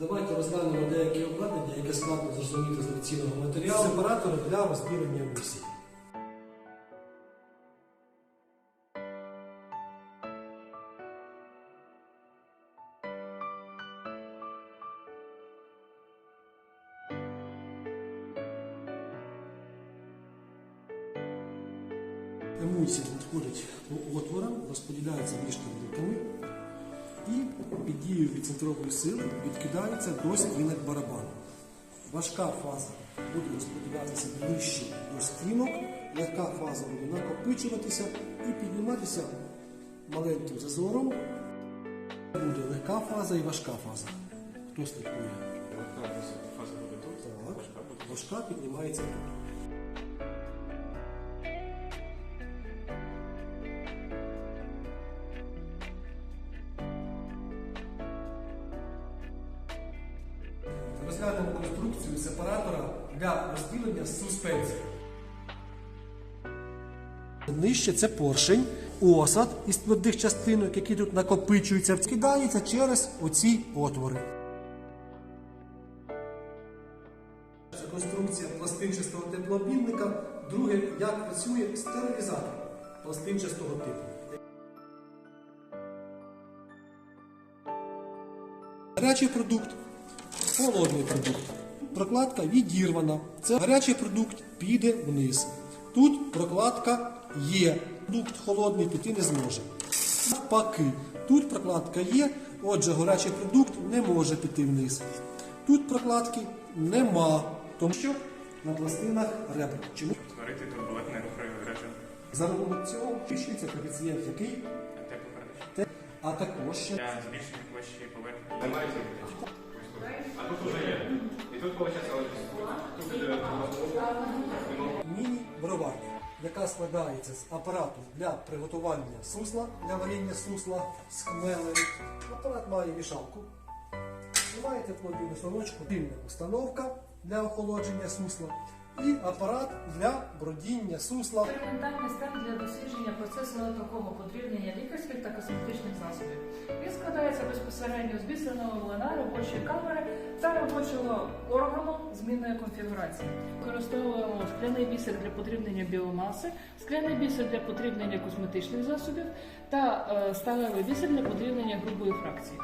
Давайте розглянемо деякі обладнання, яке складно зрозуміти з лекційного матеріалу. Сепаратори для розбірення емісій. Емульсія надходить по отворам, розподіляється між табликами і під дією відцентрової сили відкидається до стінок барабану. Важка фаза буде розподілятися ближче до стінок, легка фаза буде накопичуватися і підніматися маленьким зазором. Буде легка фаза і важка фаза. Хто слідкує? Фаза буде тут. Важка піднімається тут. Розглянемо конструкцію сепаратора для розділення суспензії. Нижче це поршень, осад із твердих частинок, які тут накопичуються, скидається через оці отвори. Це конструкція пластинчастого теплообмінника. Друге, як працює стерилізатор пластинчастого типу. Гарячий продукт, холодний продукт. Прокладка відірвана. Це гарячий продукт піде вниз. Тут прокладка є. Продукт холодний піти не зможе. Навпаки, тут прокладка є, отже, гарячий продукт не може піти вниз. Тут прокладки нема, тому що на пластинах ребра. Чому? Створити турбулентний руховий. За рахунок цього підвищується коефіцієнт, який Теплопередачі. а також ще Для збільшення площі поверхні. Міні-броварня, яка складається з апарату для приготування сусла, для варіння сусла з хмелем. Апарат має мішалку. Має тепловільну сорочку, пільна установка для охолодження сусла і апарат для бродіння сусла. Експериментальний стенд для дослідження процесу такого подрібнення лікарських та косметичних засобів. Складається безпосередньо з бісерного млина, робочої камери та робочого органу змінної конфігурації. Використовуємо скляний бісер для потрібнення біомаси, скляний бісер для потрібнення косметичних засобів та е, сталевий бісер для потрібнення грубої фракції.